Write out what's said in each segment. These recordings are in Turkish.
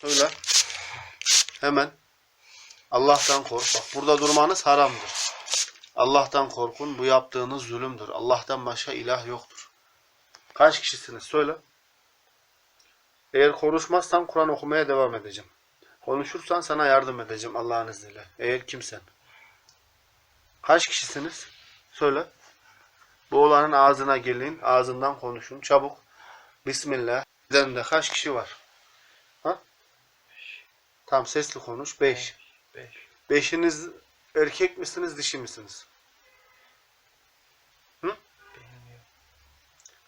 Söyle. Hemen. Allah'tan kork. Bak burada durmanız haramdır. Allah'tan korkun. Bu yaptığınız zulümdür. Allah'tan başka ilah yoktur. Kaç kişisiniz? Söyle. Eğer konuşmazsan Kur'an okumaya devam edeceğim. Konuşursan sana yardım edeceğim Allah'ın izniyle. Eğer kimsen. Kaç kişisiniz? Söyle. Bu olanın ağzına gelin. Ağzından konuşun. Çabuk. Bismillah. Üzerinde kaç kişi var? Tam sesli konuş. Beş. Beş. Beşiniz erkek misiniz, dişi misiniz? Bilmiyorum.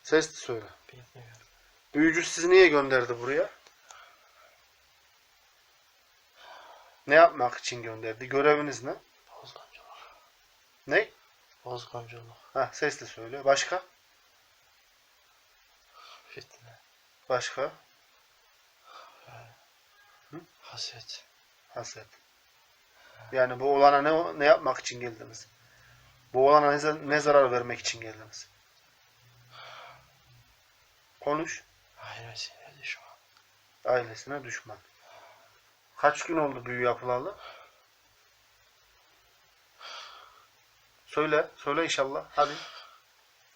Sesli söyle. Bilmiyorum. Büyücü sizi niye gönderdi buraya? Ne yapmak için gönderdi? Göreviniz ne? Bozgunculuk. Ne? Bozgunculuk. Ha, sesli söyle. Başka? Fitne. Başka? Haset. Haset. Yani bu olana ne, ne yapmak için geldiniz? Bu olana ne, ne zarar vermek için geldiniz? Konuş. Ailesine düşman. Ailesine düşman. Kaç gün oldu büyü yapılalı? Söyle. Söyle inşallah. Hadi.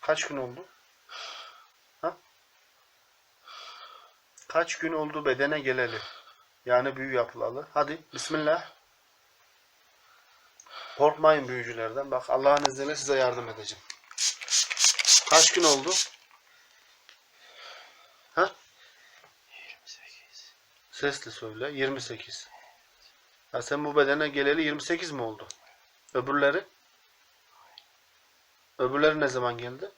Kaç gün oldu? Ha? Kaç gün oldu bedene geleli? Yani büyü yapılalı. Hadi. Bismillah. Korkmayın büyücülerden. Bak Allah'ın izniyle size yardım edeceğim. Kaç gün oldu? Ha? 28. Sesli söyle. 28. Ya sen bu bedene geleli 28 mi oldu? Öbürleri? Öbürleri ne zaman geldi?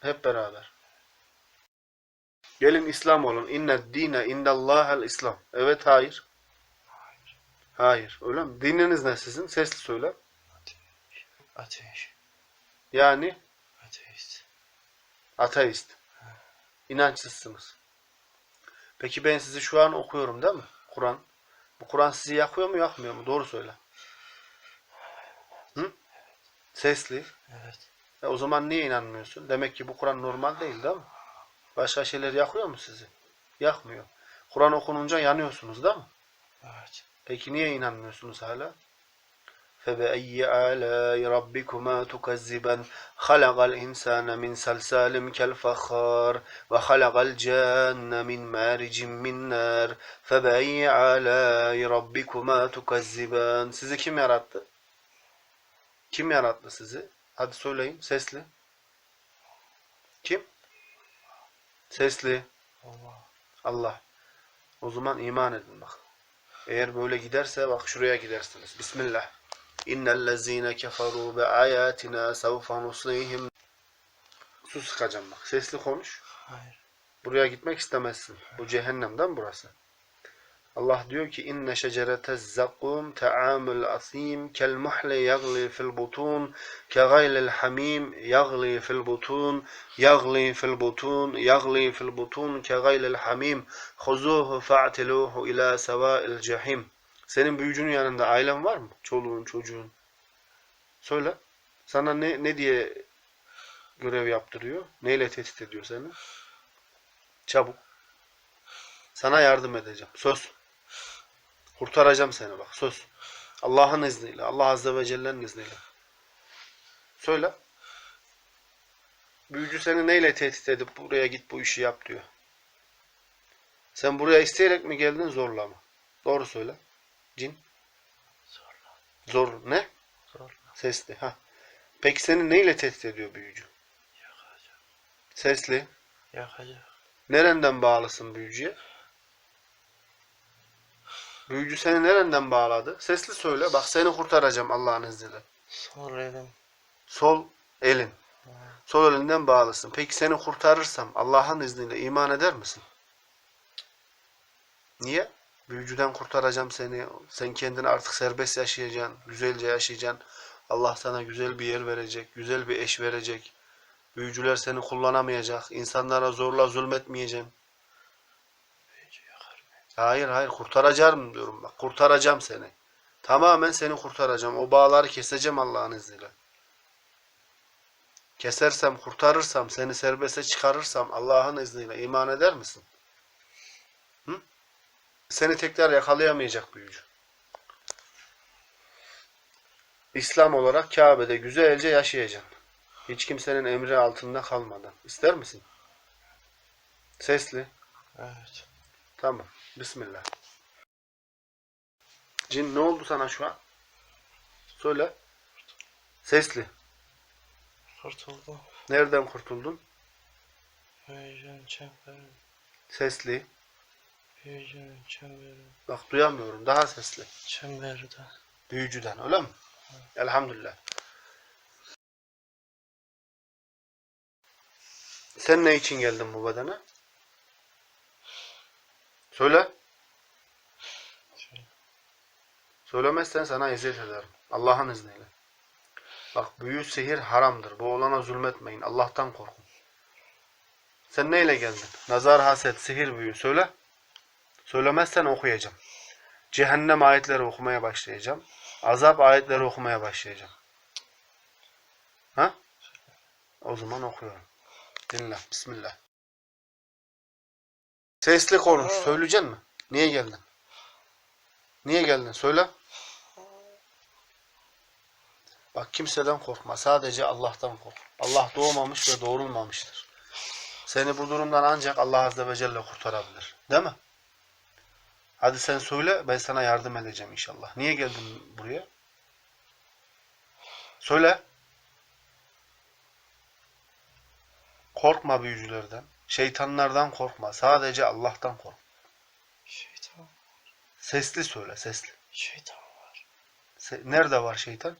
Hep beraber. Gelin İslam olun. İnne dine indallahel İslam. Evet hayır. Hayır. Hayır. Öyle mi? Dininiz ne sizin? Sesli söyle. Ateş. Ateş. Yani Ateist. ateist. İnançsızsınız. Peki ben sizi şu an okuyorum değil mi? Kur'an. Bu Kur'an sizi yakıyor mu yakmıyor mu? Doğru söyle. Hı? Sesli. Evet. E o zaman niye inanmıyorsun? Demek ki bu Kur'an normal değil değil mi? Başka şeyler yakıyor mu sizi? Yakmıyor. Kur'an okununca yanıyorsunuz değil mi? Evet. Peki niye inanmıyorsunuz hala? فَبَأَيِّ آلَاءِ رَبِّكُمَا تُكَذِّبَانِ خَلَقَ الْإِنسَانَ مِنْ سَلْسَالٍ كَالْفَخَّارِ وَخَلَقَ الْجَانَّ مِنْ مَارِجٍ مِنْ نَارٍ فَبَأَيِّ آلَاءِ رَبِّكُمَا تُكَذِّبَانِ Sizi kim yarattı? Kim yarattı sizi? Hadi söyleyin sesli. Kim? Sesli. Allah. Allah. O zaman iman edin bak. Eğer böyle giderse bak şuraya gidersiniz. Bismillah. İnnellezîne keferû be âyâtinâ sevfa nuslihim. Su sıkacağım bak. Sesli konuş. Hayır. Buraya gitmek istemezsin. Bu cehennemden burası. Allah diyor ki inne şeceretez zakkum ta'amul asim kel muhli yagli fil butun ke gaylil hamim yagli fil butun yagli fil butun yagli fil butun ke gaylil hamim huzuhu fa'tiluhu ila sevâil cehim Senin büyücünün yanında ailen var mı? Çoluğun, çocuğun. Söyle. Sana ne ne diye görev yaptırıyor? Neyle tehdit ediyor seni? Çabuk. Sana yardım edeceğim. Söz. Kurtaracağım seni bak. Söz. Allah'ın izniyle. Allah Azze ve Celle'nin izniyle. Söyle. Büyücü seni neyle tehdit edip buraya git bu işi yap diyor. Sen buraya isteyerek mi geldin zorla mı? Doğru söyle. Cin. Zorla. Zor ne? Zorla. Sesli. Ha. Peki seni neyle tehdit ediyor büyücü? Yakacak. Sesli. Yakacak. Nereden bağlısın büyücüye? Büyücü seni nereden bağladı? Sesli söyle. Bak seni kurtaracağım Allah'ın izniyle. Sol elim. Sol elin. Sol elinden bağlısın. Peki seni kurtarırsam Allah'ın izniyle iman eder misin? Niye? Büyücüden kurtaracağım seni. Sen kendini artık serbest yaşayacaksın. Güzelce yaşayacaksın. Allah sana güzel bir yer verecek. Güzel bir eş verecek. Büyücüler seni kullanamayacak. İnsanlara zorla zulmetmeyeceksin. Hayır hayır kurtaracağım diyorum bak. Kurtaracağım seni. Tamamen seni kurtaracağım. O bağları keseceğim Allah'ın izniyle. Kesersem, kurtarırsam, seni serbeste çıkarırsam Allah'ın izniyle iman eder misin? Hı? Seni tekrar yakalayamayacak büyücü. İslam olarak Kabe'de güzelce yaşayacaksın. Hiç kimsenin emri altında kalmadan. İster misin? Sesli. Evet. Tamam. Bismillah. Cin ne oldu sana şu an? Söyle. Sesli. Kurtuldum. Nereden kurtuldun? Büyücünün çemberi. Sesli. Büyücünün çemberi. Bak duyamıyorum. Daha sesli. Çemberde. Büyücüden öyle mi? Elhamdülillah. Sen ne için geldin bu bedene? Söyle. Söylemezsen sana eziyet ederim. Allah'ın izniyle. Bak büyü sihir haramdır. Bu olana zulmetmeyin. Allah'tan korkun. Sen neyle geldin? Nazar, haset, sihir, büyü. Söyle. Söylemezsen okuyacağım. Cehennem ayetleri okumaya başlayacağım. Azap ayetleri okumaya başlayacağım. Ha? O zaman okuyorum. Dinle. Bismillah. Sesli konuş. Söyleyecek mi? Niye geldin? Niye geldin? Söyle. Bak kimseden korkma. Sadece Allah'tan kork. Allah doğmamış ve doğrulmamıştır. Seni bu durumdan ancak Allah Azze ve Celle kurtarabilir. Değil mi? Hadi sen söyle, ben sana yardım edeceğim inşallah. Niye geldin buraya? Söyle. Korkma büyücülerden, şeytanlardan korkma. Sadece Allah'tan kork. Şeytan. Sesli söyle, sesli. Şeytan var. Se- Nerede var şeytan?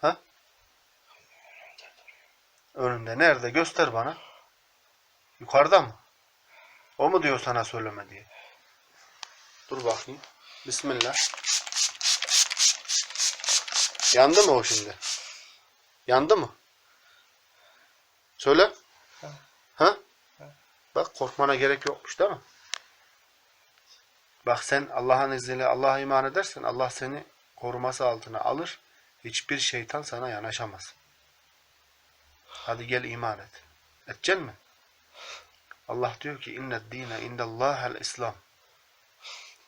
Ha? Önünde. Nerede? Göster bana. Yukarıda mı? O mu diyor sana söyleme diye? Dur bakayım. Bismillah. Yandı mı o şimdi? Yandı mı? Söyle. Ha. Ha? Bak korkmana gerek yokmuş değil mi? Bak sen Allah'ın izniyle Allah'a iman edersen Allah seni koruması altına alır. Hiçbir şeytan sana yanaşamaz. Hadi gel iman et. Edeceksin mi? Allah diyor ki inned dine indallahel islam.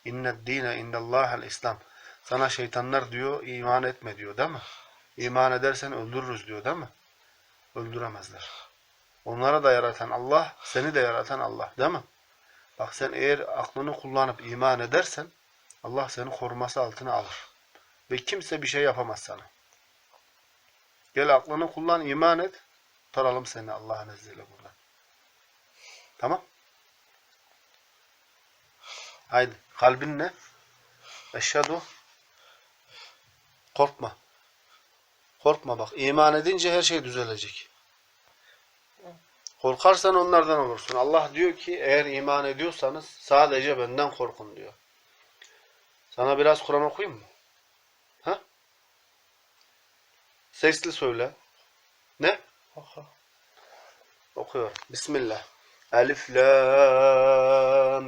İnned dine indallahel islam. Sana şeytanlar diyor iman etme diyor değil mi? İman edersen öldürürüz diyor değil mi? Öldüremezler. Onlara da yaratan Allah, seni de yaratan Allah değil mi? Bak sen eğer aklını kullanıp iman edersen Allah seni koruması altına alır. Ve kimse bir şey yapamaz sana. Gel aklını kullan, iman et. Tutalım seni Allah'ın izniyle buradan. Tamam? Haydi. Kalbin ne? Eşhedü. Korkma. Korkma bak. İman edince her şey düzelecek. Korkarsan onlardan olursun. Allah diyor ki eğer iman ediyorsanız sadece benden korkun diyor. Sana biraz Kur'an okuyayım mı? Ha? Sesli söyle. Ne? Oku. Okuyorum. Bismillah. Elif lam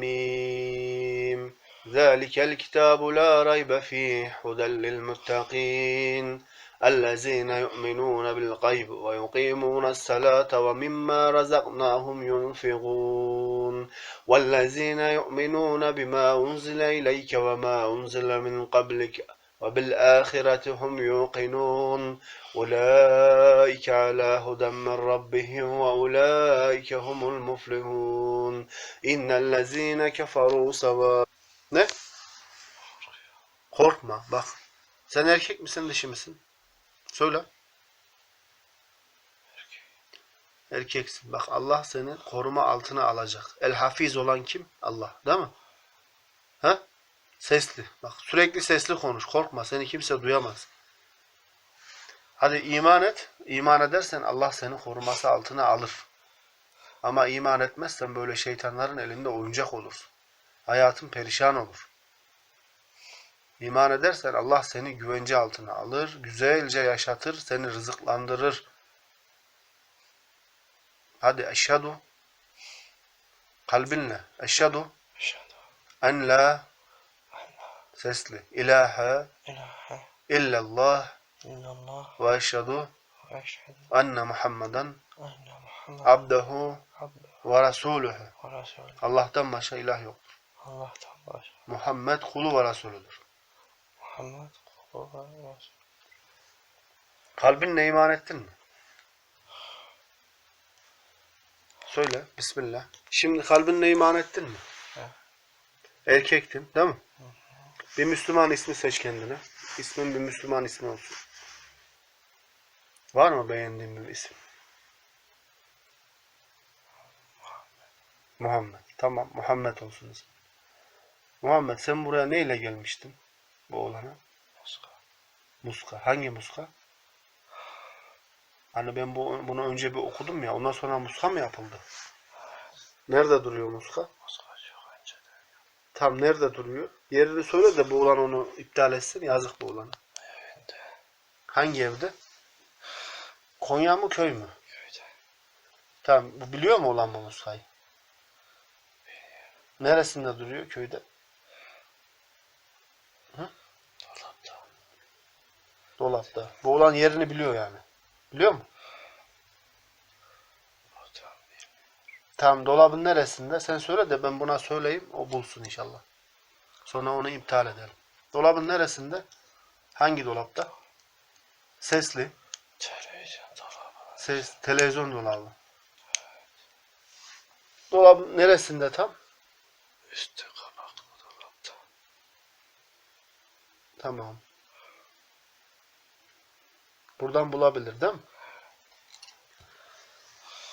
mim. Zalikel kitabu la raybe fih huden lil muttaqin. الذين يؤمنون بالغيب ويقيمون الصلاة ومما رزقناهم ينفقون والذين يؤمنون بما أنزل إليك وما أنزل من قبلك وبالآخرة هم يوقنون أولئك على هدى من ربهم وأولئك هم المفلحون إن الذين كفروا سواء Ne? Korkma bak. Sen erkek misin dişi misin? Söyle. Erkeksin. Bak Allah seni koruma altına alacak. El hafiz olan kim? Allah. Değil mi? Ha? Sesli. Bak sürekli sesli konuş. Korkma. Seni kimse duyamaz. Hadi iman et. İman edersen Allah seni koruması altına alır. Ama iman etmezsen böyle şeytanların elinde oyuncak olursun. Hayatın perişan olur. İman edersen Allah seni güvence altına alır, güzelce yaşatır, seni rızıklandırır. Hadi eşhedü kalbinle eşhedü en la sesli ilahe illallah ve eşhedü enne Muhammeden abdehu ve resulü. Allah'tan başka ilah yok. Allah'tan başka. Muhammed kulu ve Resulüdür. Muhammed kulu ve Resul. Kalbinle iman ettin mi? Söyle. Bismillah. Şimdi kalbinle iman ettin mi? Evet. Erkektin değil mi? Bir Müslüman ismi seç kendine. İsmin bir Müslüman ismi olsun. Var mı beğendiğin bir isim? Muhammed. Tamam. Muhammed olsun ismi. Muhammed sen buraya neyle gelmiştin? Bu oğlana. Muska. Muska. Hangi muska? Hani ben bu, bunu önce bir okudum ya. Ondan sonra muska mı yapıldı? Nerede duruyor muska? Tam nerede duruyor? Yerini söyle de bu oğlan onu iptal etsin. Yazık bu oğlana. Evinde. Hangi evde? Konya mı köy mü? Köyde. Tamam. Bu biliyor mu olan bu muskayı? Neresinde duruyor köyde? Dolapta. Bu olan yerini biliyor yani. Biliyor mu? Tamam dolabın neresinde? Sen söyle de ben buna söyleyeyim. O bulsun inşallah. Sonra onu iptal edelim. Dolabın neresinde? Hangi dolapta? Sesli. Televizyon dolabı. Ses, televizyon dolabı. Dolabın neresinde tam? Üstü kapaklı dolapta. Tamam. Buradan bulabilir değil mi?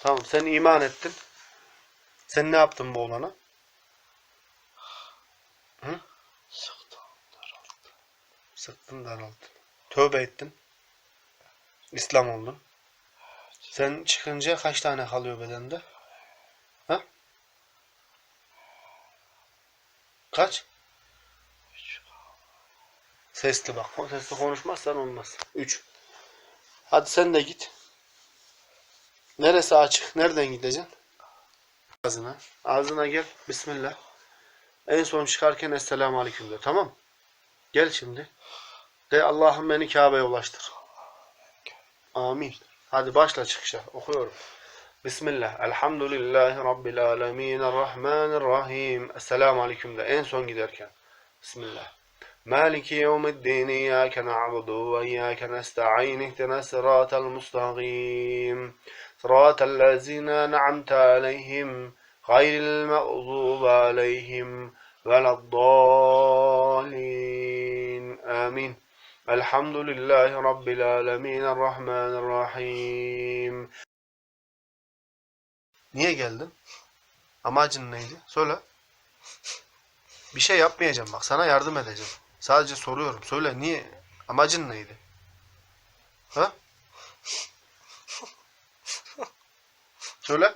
Tamam sen iman ettin. Sen ne yaptın bu oğlana? Sıktım. Daralttı. Sıktın daralttın. Tövbe ettin. İslam oldun. Sen çıkınca kaç tane kalıyor bedende? Ha? Kaç? Üç. Sesli bak. Sesli konuşmazsan olmaz. 3. Hadi sen de git. Neresi açık? Nereden gideceksin? Ağzına. Ağzına gel. Bismillah. En son çıkarken Esselamu Aleyküm de. Tamam. Gel şimdi. De Allah'ım beni Kabe'ye ulaştır. Amin. Hadi başla çıkışa. Okuyorum. Bismillah. Elhamdülillahi Rabbil alemin. Errahmanirrahim. Esselamu Aleyküm de. En son giderken. Bismillah. مالك يوم الدين إياك نعبد وإياك نستعين اهدنا الصراط المستقيم صراط الذين أنعمت عليهم غير المغضوب عليهم ولا الضالين آمين الحمد لله رب العالمين الرحمن الرحيم Niye geldin? Amacın neydi? Söyle. Bir şey yapmayacağım bak. Sana yardım edeceğim. Sadece soruyorum. Söyle niye? Amacın neydi? Ha? Söyle.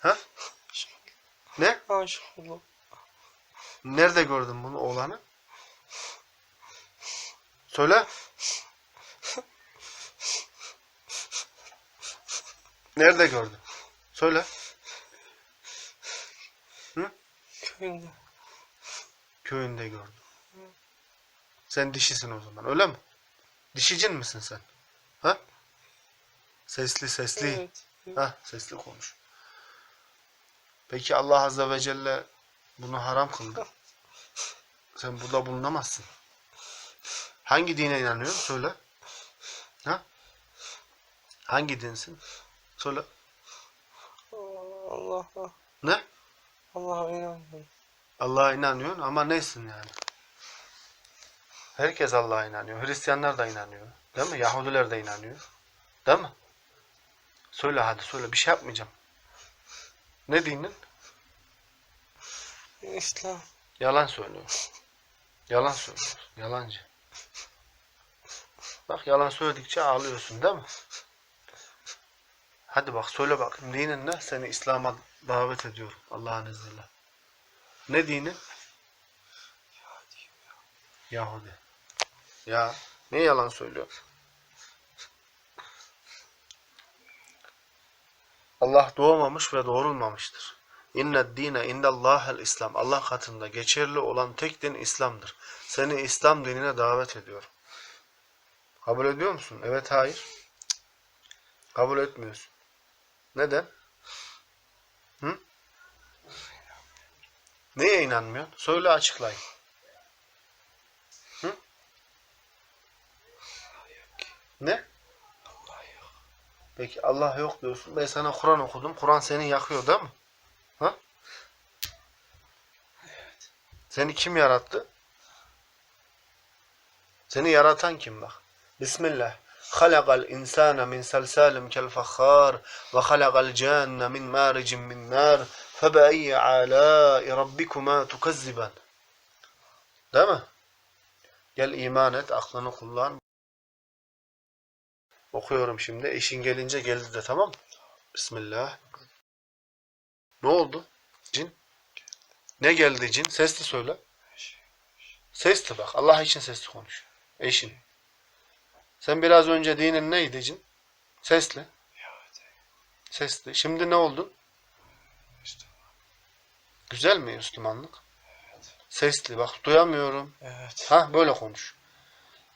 Ha? Ne? Oldum. Nerede gördün bunu oğlanı? Söyle. Nerede gördün? Söyle. Köyünde. Köyünde gördüm. Sen dişisin o zaman öyle mi? Dişicin misin sen? Ha? Sesli sesli. Evet. Ha, sesli konuş. Peki Allah Azze ve Celle bunu haram kıldı. Sen burada bulunamazsın. Hangi dine inanıyorsun? Söyle. Ha? Hangi dinsin? Söyle. Allah Allah. Ne? Allah'a inanmıyorum. Allah'a inanıyorsun ama nesin yani? Herkes Allah'a inanıyor. Hristiyanlar da inanıyor. Değil mi? Yahudiler de inanıyor. Değil mi? Söyle hadi söyle. Bir şey yapmayacağım. Ne dinin? İslam. Yalan söylüyor. Yalan söylüyor. Yalancı. Bak yalan söyledikçe ağlıyorsun değil mi? Hadi bak söyle bakayım dinin ne? Seni İslam'a davet ediyorum Allah'ın izniyle. Ne dinin? Yahudi. Ya ne yalan söylüyor? Allah doğmamış ve doğrulmamıştır. İnne dine indallahel İslam. Allah katında geçerli olan tek din İslam'dır. Seni İslam dinine davet ediyorum. Kabul ediyor musun? Evet, hayır. Kabul etmiyorsun. Neden? Hı? Neye inanmıyorsun? Söyle açıklayın. Hı? Ne? Allah yok. Peki Allah yok diyorsun. Ben sana Kur'an okudum. Kur'an seni yakıyor değil mi? Ha? Evet. Seni kim yarattı? Seni yaratan kim bak? Bismillah. خلق الإنسان من سلسال كالفخار وخلق الجان من مارج من نار فبأي آلاء ربكما تكذبان Değil mi? Gel iman et, aklını kullan. Okuyorum şimdi. Eşin gelince geldi de tamam mı? Bismillah. Ne oldu? Cin? Ne geldi cin? Sesli söyle. Eşi. Sesli bak. Allah için sesli konuş. Eşin. Sen biraz önce dinin neydi cin? Sesli. Evet. Sesli. Şimdi ne oldun? Güzel mi Müslümanlık? Evet. Sesli. Bak duyamıyorum. Evet. Ha böyle konuş.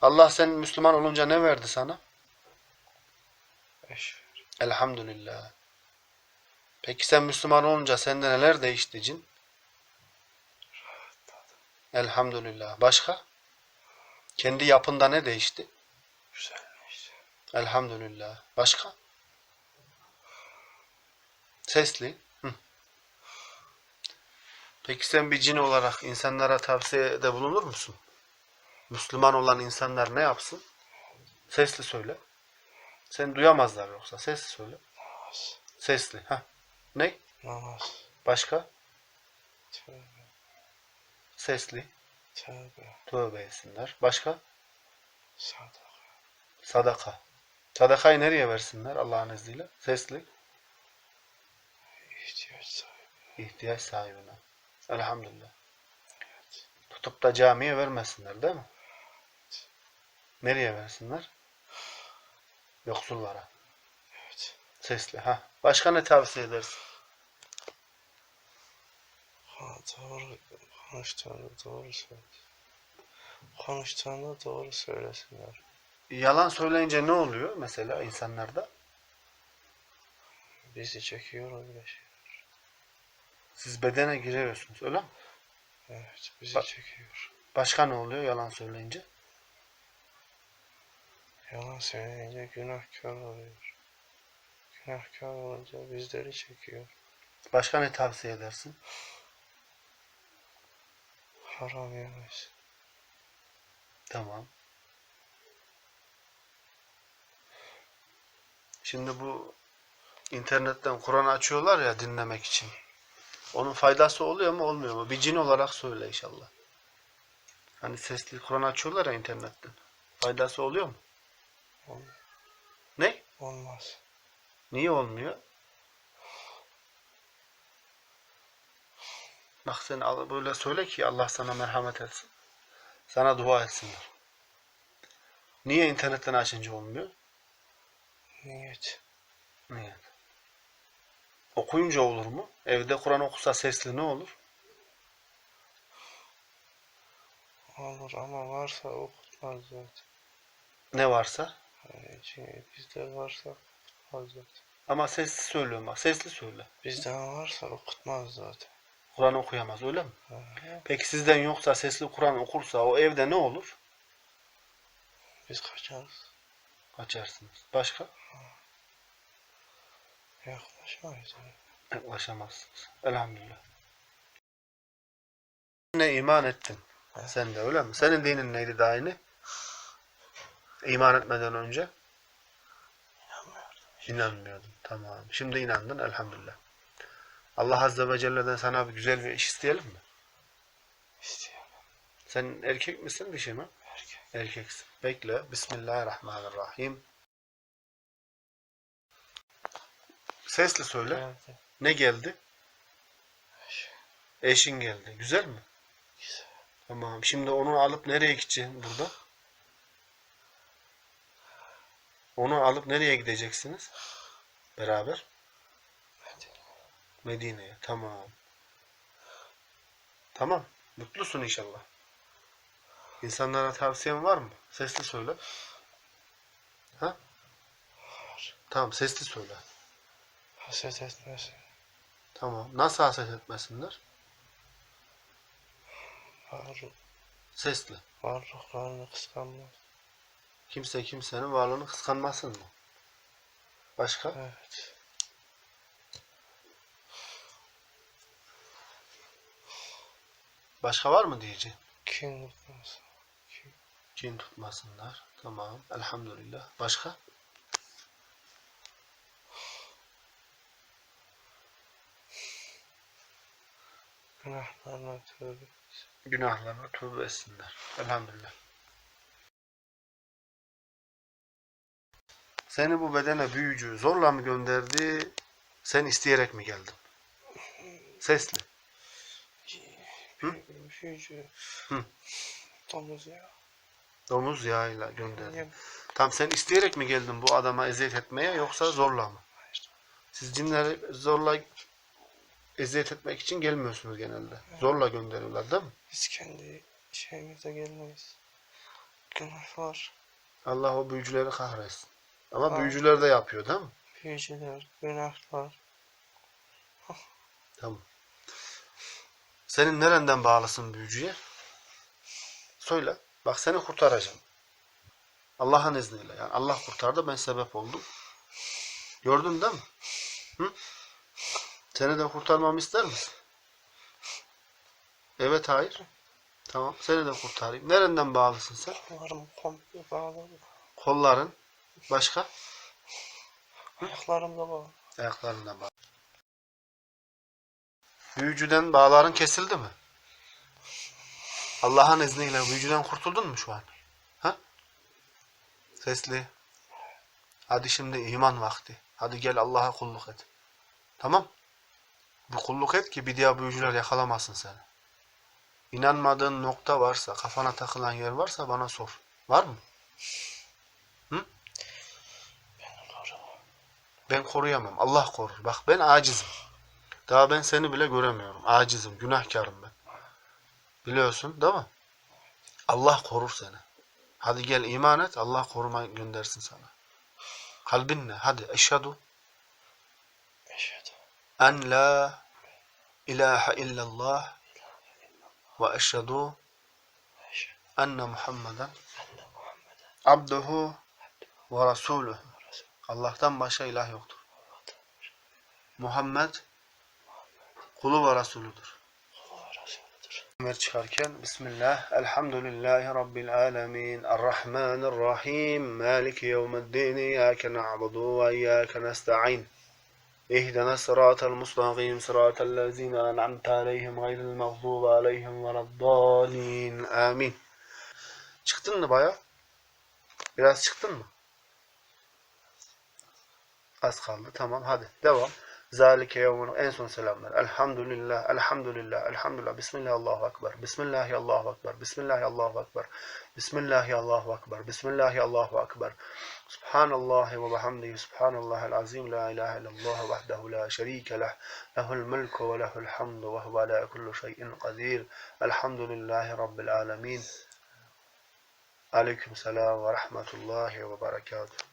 Allah sen Müslüman olunca ne verdi sana? Eş. Elhamdülillah. Peki sen Müslüman olunca sende neler değişti cin? Rahatladım. Elhamdülillah. Başka? Kendi yapında ne değişti? Güzelmiş. Elhamdülillah. Başka? Sesli. Peki sen bir cin olarak insanlara tavsiyede bulunur musun? Müslüman olan insanlar ne yapsın? Sesli söyle. Sen duyamazlar yoksa. Sesli söyle. Namaz. Sesli. Ha. Ne? Namaz. Başka? Tövbe. Sesli. Tövbe. Tövbe etsinler. Başka? Sadaka. Sadaka. Sadakayı nereye versinler Allah'ın izniyle? Sesli. İhtiyaç sahibi. ihtiyaç sahibine. Elhamdülillah. Evet. Tutup da camiye vermesinler değil mi? Nereye versinler? Yoksullara. Evet. Sesli. Ha. Başka ne tavsiye edersin? Ha, doğru. Konuştuğunda doğru söyle. Konuştuğunda doğru söylesinler. Yalan söyleyince ne oluyor mesela insanlarda? Bizi çekiyor öyle şey. Siz bedene giriyorsunuz öyle mi? Evet. Bizi Bak- çekiyor. Başka ne oluyor yalan söyleyince? Yalan söyleyince günahkar oluyor. Günahkar olunca bizleri çekiyor. Başka ne tavsiye edersin? Haram yemeyiz. Tamam. Şimdi bu internetten Kur'an açıyorlar ya dinlemek için. Onun faydası oluyor mu olmuyor mu? Bir cin olarak söyle inşallah. Hani sesli Kur'an açıyorlar ya internetten. Faydası oluyor mu? Ol- Ne? Olmaz. Niye olmuyor? Bak sen böyle söyle ki Allah sana merhamet etsin. Sana dua etsinler. Niye internetten açınca olmuyor? Niyet. Niyet. Okuyunca olur mu? Evde Kur'an okusa sesli ne olur? Olur ama varsa okutmaz zaten. Ne varsa. Yani şey, bizde varsa okutmaz zaten. Ama sesli söylüyorum bak. Sesli söyle. Bizden varsa okutmaz zaten. Kur'an okuyamaz öyle mi? Ha, Peki sizden yoksa sesli Kur'an okursa o evde ne olur? Biz kaçarız. Kaçarsınız. Başka? Yaklaşmayız. yani. Yaklaşamazsınız. Elhamdülillah. Ne iman ettin? Evet. Sen de öyle mi? Senin dinin neydi daha yeni? İman etmeden önce? İnanmıyorum. İnanmıyordun. Tamam. Şimdi inandın elhamdülillah. Allah Azze ve Celle'den sana bir güzel bir iş isteyelim mi? İstiyorum. Sen erkek misin dişi mi? Erkek. Erkeksin. Bekle. Bismillahirrahmanirrahim. Sesli söyle. Geldi. Ne geldi? Eş. Eşin geldi. Güzel mi? Güzel. Tamam. Şimdi onu alıp nereye gideceksin burada? Onu alıp nereye gideceksiniz? Beraber? Medine. Medine'ye. Tamam. Tamam. Mutlusun inşallah. İnsanlara tavsiyen var mı? Sesli söyle. Ha? Tamam sesli söyle. Haset etmesin. Tamam. Nasıl haset etmesinler? Var, Sesli. varlıklarını kıskanmaz. Kimse kimsenin varlığını kıskanmasın mı? Başka? Evet. Başka var mı diyeceğim? Kin tutmaz. Kin. Tutmasınlar. Tamam. Elhamdülillah. Başka? Günahlarına tövbe. Günahlarına tövbe etsinler. Elhamdülillah. Seni bu bedene büyücü zorla mı gönderdi? Sen isteyerek mi geldin? Sesli. Hı? Büyücü. Hı. Domuz ya. Domuz yağıyla gönderdi. Tam sen isteyerek mi geldin bu adama eziyet etmeye yoksa zorla mı? Siz cinleri zorla eziyet etmek için gelmiyorsunuz genelde. Zorla gönderiyorlar değil mi? Biz kendi şeyimize gelmeyiz. Günah var. Allah o büyücüleri kahretsin. Ama Ha. büyücüler de yapıyor değil mi? Büyücüler, günahlar. Tamam. Senin nereden bağlısın büyücüye? Söyle. Bak seni kurtaracağım. Allah'ın izniyle. Yani Allah kurtardı ben sebep oldum. Gördün değil mi? Hı? Seni de kurtarmamı ister misin? Evet hayır. Tamam. Seni de kurtarayım. Nereden bağlısın sen? Kollarım komple bağlı. Kolların. Başka? Ayaklarım da bağlı. Ayaklarından bağlı. Büyücüden bağların kesildi mi? Allah'ın izniyle büyücüden kurtuldun mu şu an? Ha? Sesli. Hadi şimdi iman vakti. Hadi gel Allah'a kulluk et. Tamam. Bir kulluk et ki bir diğer büyücüler yakalamasın seni. İnanmadığın nokta varsa, kafana takılan yer varsa bana sor. Var mı? Beni koru. Ben koruyamam. Allah korur. Bak ben acizim. Daha ben seni bile göremiyorum. Acizim, günahkarım ben. Biliyorsun değil mi? Allah korur seni. Hadi gel iman et. Allah koruma göndersin sana. Kalbinle. Hadi. Eşhedü. En la ilahe illallah ve eşhedü enne Muhammeden abduhu ve resuluhu. Resul. Allah'tan başka ilah yoktur. Muhammed kulu ve Resulüdür. Ömer çıkarken Bismillah, Elhamdülillahi Rabbil Alemin, Errahmanirrahim, Maliki yevmiddin, İyyâke na'budu ve İyyâke nesta'in. اهدنا الصراط المستقيم صراط الذين أنعمت عليهم غير المغضوب عليهم ولا الضالين آمين Çıktın mı baya? Biraz çıktın mı? Az kaldı. Tamam hadi devam. Zalike yevmun en son selamlar. Elhamdülillah, elhamdülillah, elhamdülillah. Bismillah, Allahu Ekber. Bismillahi, Allahu Ekber. Bismillahi, Allahu Ekber. Bismillahi, Allahu Ekber. Bismillahi, Allahu Ekber. Subhanallahi ve bihamdihi. Subhanallahil azim. La ilahe illallah vahdehu la şerike leh. Lehul mulku ve lehul hamdu ve huve ala kulli şeyin kadir. Elhamdülillahi Rabbil alemin. Aleyküm selam ve rahmetullahi ve berekatuhu.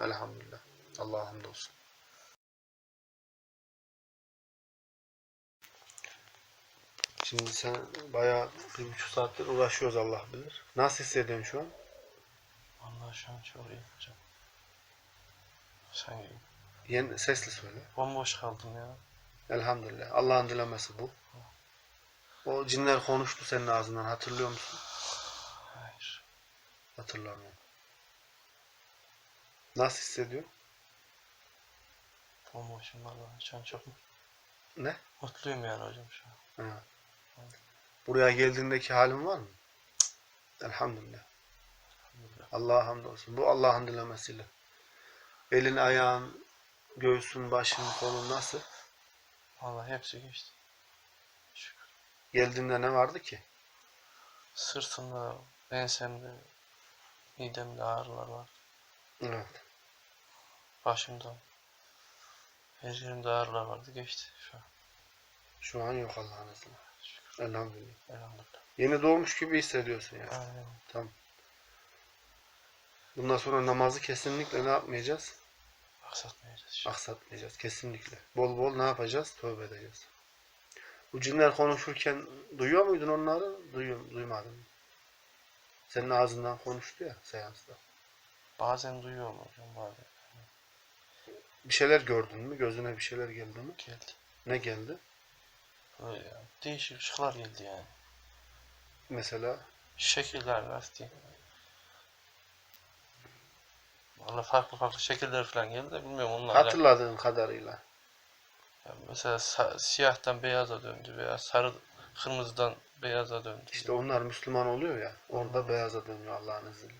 Elhamdülillah. Allah'a hamdolsun. Şimdi sen bayağı bir buçuk saattir uğraşıyoruz Allah bilir. Nasıl hissediyorsun şu an? Vallahi şu an çok iyi hocam. Sen Yeni, sesli söyle. bomboş kaldım ya. Elhamdülillah. Allah'ın dilemesi bu. O cinler konuştu senin ağzından hatırlıyor musun? Hayır. Hatırlamıyorum. Nasıl hissediyorsun? Bomboşum vallahi. Şu an çok Ne? mutluyum yani hocam şu an. Ha. Buraya geldiğindeki halin var mı? Elhamdülillah. Allah'a hamdolsun. Bu Allah'ın dilemesiyle. Elin, ayağın, göğsün, başın, kolun nasıl? Vallahi hepsi geçti. Şükür. Geldiğinde ne vardı ki? Sırtımda, ensemde, midemde ağrılar var. Evet. Başımda. Her yerimde ağrılar vardı. Geçti şu an. Şu an yok Allah'ın izniyle. Şükür. Elhamdülillah. Elhamdülillah. Yeni doğmuş gibi hissediyorsun yani. Aynen. Bundan sonra namazı kesinlikle ne yapmayacağız? Aksatmayacağız. Aksatmayacağız. Kesinlikle. Bol bol ne yapacağız? Tövbe edeceğiz. Bu cinler konuşurken duyuyor muydun onları? Duyuyor, duymadın mı? Senin ağzından konuştu ya seansta. Bazen duyuyorum hocam bazen. Bir şeyler gördün mü? Gözüne bir şeyler geldi mi? Geldi. Ne geldi? Öyle yani. Değişik ışıklar geldi yani. Mesela Şekiller diyeyim. Valla farklı farklı şekiller falan geldi de bilmiyorum onlarla. hatırladığın kadarıyla. Yani mesela sa- siyahtan beyaza döndü veya sarı kırmızıdan beyaza döndü. İşte onlar Müslüman oluyor ya. Orada beyaza dönüyor Allah'ın izniyle.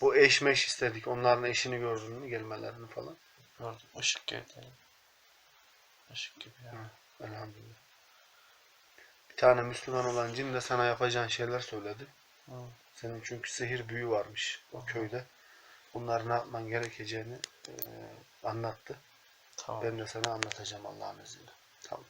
Bu eş meş istedik. Onların eşini gördün mü? Gelmelerini falan. Gördüm. Işık geldi. Işık gibi yani. Elhamdülillah. Bir tane Müslüman olan cin de sana yapacağın şeyler söyledi. Hı. Senin çünkü sihir büyü varmış o köyde. Bunları ne yapman gerekeceğini eee, anlattı. Tamam. Ben de sana anlatacağım Allah'ın izniyle. Tamam.